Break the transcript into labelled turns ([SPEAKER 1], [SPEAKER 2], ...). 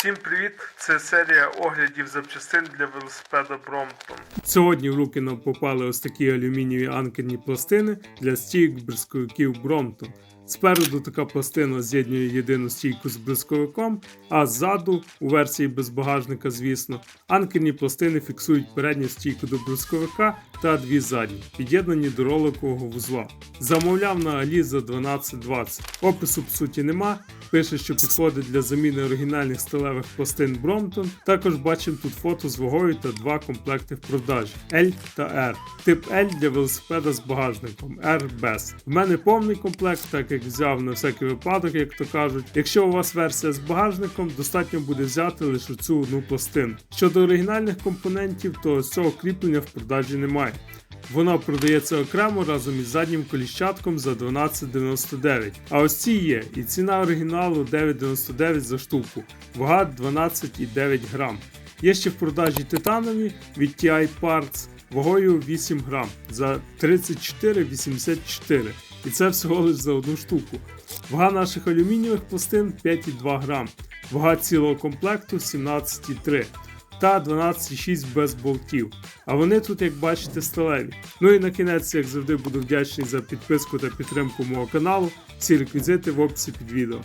[SPEAKER 1] Всім привіт! Це серія оглядів запчастин для велосипеда Бромтон.
[SPEAKER 2] Сьогодні в руки нам попали ось такі алюмінієві анкерні пластини для стійок бризковиків Бромтон. Спереду така пластина з'єднує єдину стійку з бризковиком, а ззаду, у версії без багажника, звісно, анкерні пластини фіксують передню стійку до бризковика та дві задні, під'єднані до роликового вузла. Замовляв на Алі за 12.20. Опису по суті нема. Пише, що підходить для заміни оригінальних сталевих пластин Бромтон. Також бачимо тут фото з вагою та два комплекти в продажі L та R. Тип L для велосипеда з багажником, R без. В мене повний комплект, так як взяв на всякий випадок, як то кажуть. Якщо у вас версія з багажником, достатньо буде взяти лише цю одну пластину. Щодо оригінальних компонентів, то цього кріплення в продажі немає. Вона продається окремо разом із заднім коліщатком за 12,99. А ось ці є, і ціна оригіналу 9,99 за штуку, вага 12,9 грам. Є ще в продажі титанові від TI Parts вагою 8 грам за 34,84. І це всього лише за одну штуку. Вага наших алюмінієвих пластин 5,2 грам. Вага цілого комплекту 17,3 та 12,6 без болтів. А вони тут, як бачите, сталеві. Ну і на кінець, як завжди, буду вдячний за підписку та підтримку мого каналу. Всі реквізити в описі під відео.